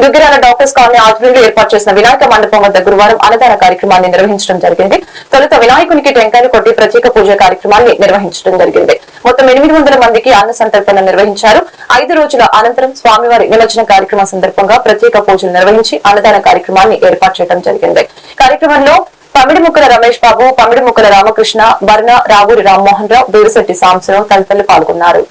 Duggirala doctors colony ఆధ్వర్యంలో ఏర్పాటు చేసిన వినాయక మండపం వద్ద గురువారం అన్నదాన కార్యక్రమాన్ని నిర్వహించడం జరిగింది. తొలుత వినాయకునికి టెంకాయలు కొట్టి ప్రత్యేక పూజ కార్యక్రమాన్ని నిర్వహించడం జరిగింది. మొత్తం ఎనిమిది వందల మందికి అన్న సంతర్పణ నిర్వహించారు. ఐదు రోజుల అనంతరం స్వామివారి నిమజ్జన కార్యక్రమం సందర్భంగా ప్రత్యేక పూజలు నిర్వహించి అన్నదాన కార్యక్రమాన్ని ఏర్పాటు చేయడం జరిగింది. కార్యక్రమంలో పమిడిముక్కల రమేష్ బాబు పమిడిముక్కల రామకృష్ణ బర్ణ రావూరి రామ్మోహన్ రావు దేవిశెట్టి సాంబశివరావు తదితరులు పాల్గొన్నారు.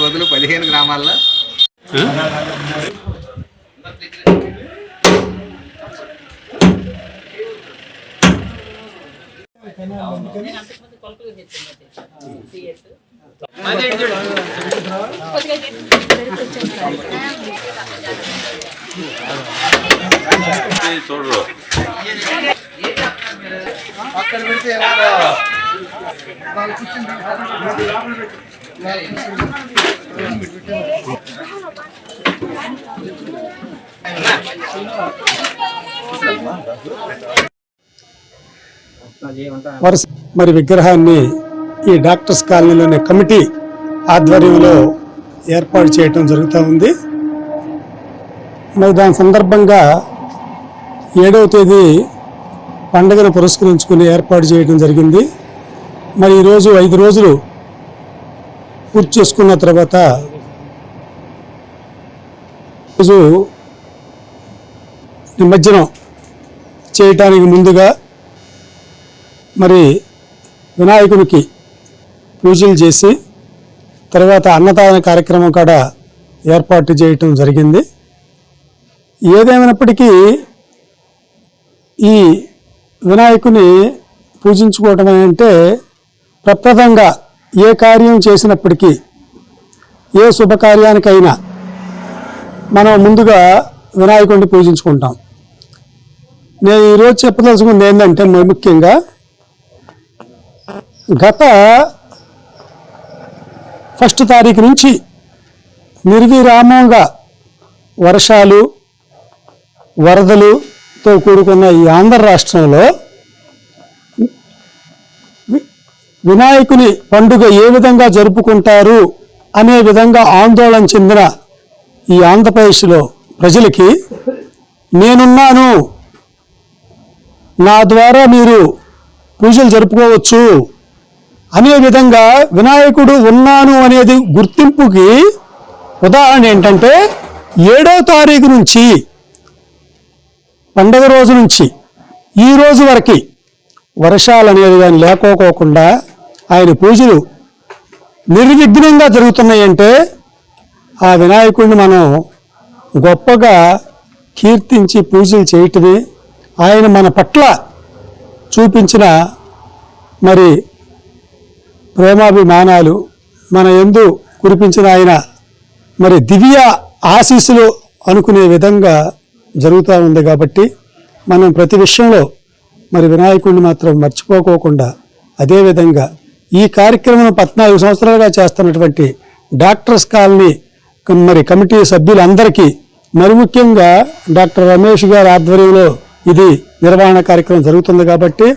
బదులు పదిహేను గ్రామాల్లో. చూడరు వరుస మరి విగ్రహాన్ని ఈ డాక్టర్స్ కాలనీలోని కమిటీ ఆధ్వర్యంలో ఏర్పాటు చేయటం జరుగుతూ ఉంది. మరి దాని సందర్భంగా ఏడవ తేదీ పండుగను పురస్కరించుకుని ఏర్పాటు చేయడం జరిగింది. మరి ఈరోజు ఐదు రోజులు పూర్తి చేసుకున్న తర్వాత రోజు నిమజ్జనం చేయటానికి ముందుగా మరి వినాయకునికి పూజలు చేసి తర్వాత అన్నదాన కార్యక్రమం కూడా ఏర్పాటు చేయటం జరిగింది. ఏదేమైనప్పటికీ ఈ వినాయకుని పూజించుకోవటం అంటే ప్రప్రదంగా ఏ కార్యం చేసినప్పటికీ ఏ శుభకార్యానికైనా మనం ముందుగా వినాయకుడిని పూజించుకుంటాం. నేను ఈరోజు చెప్పదలుచుకుంది ఏంటంటే ముఖ్యంగా గత ఫస్ట్ తారీఖు నుంచి నిర్విరామంగా వర్షాలు వరదలుతో కూడుకున్న ఈ ఆంధ్ర రాష్ట్రంలో వినాయకుని పండుగ ఏ విధంగా జరుపుకుంటారు అనే విధంగా ఆందోళన చెందిన ఈ ఆంధ్రప్రదేశ్లో ప్రజలకి నేనున్నాను. నా ద్వారా మీరు పూజలు జరుపుకోవచ్చు. అనే విధంగా వినాయకుడు ఉన్నాను అనేది గుర్తింపుకి ఉదాహరణ ఏంటంటే ఏడో తారీఖు నుంచి పండగ రోజు నుంచి ఈ రోజు వరకు వర్షాలు అనేది కానీ లేకోకోకుండా ఆయన పూజలు నిర్విఘ్నంగా జరుగుతున్నాయంటే ఆ వినాయకుడిని మనం గొప్పగా కీర్తించి పూజలు చేయటమే ఆయన మన పట్ల చూపించిన మరి ప్రేమాభిమానాలు మన ఎందు కురిపించిన ఆయన మరి దివ్య ఆశీస్సులు అనుకునే విధంగా జరుగుతూ ఉంది కాబట్టి మనం ప్రతి విషయంలో మరి వినాయకుడిని మాత్రం మర్చిపోకోకుండా అదేవిధంగా ఈ కార్యక్రమం పద్నాలుగు సంవత్సరాలుగా చేస్తున్నటువంటి డాక్టర్స్ కాలనీ మరి కమిటీ సభ్యులందరికీ మరి ముఖ్యంగా డాక్టర్ రమేష్ గారి ఆధ్వర్యంలో ఇది నిర్వహణ కార్యక్రమం జరుగుతుంది కాబట్టి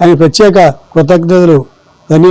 ఆయన ప్రత్యేక కృతజ్ఞతలు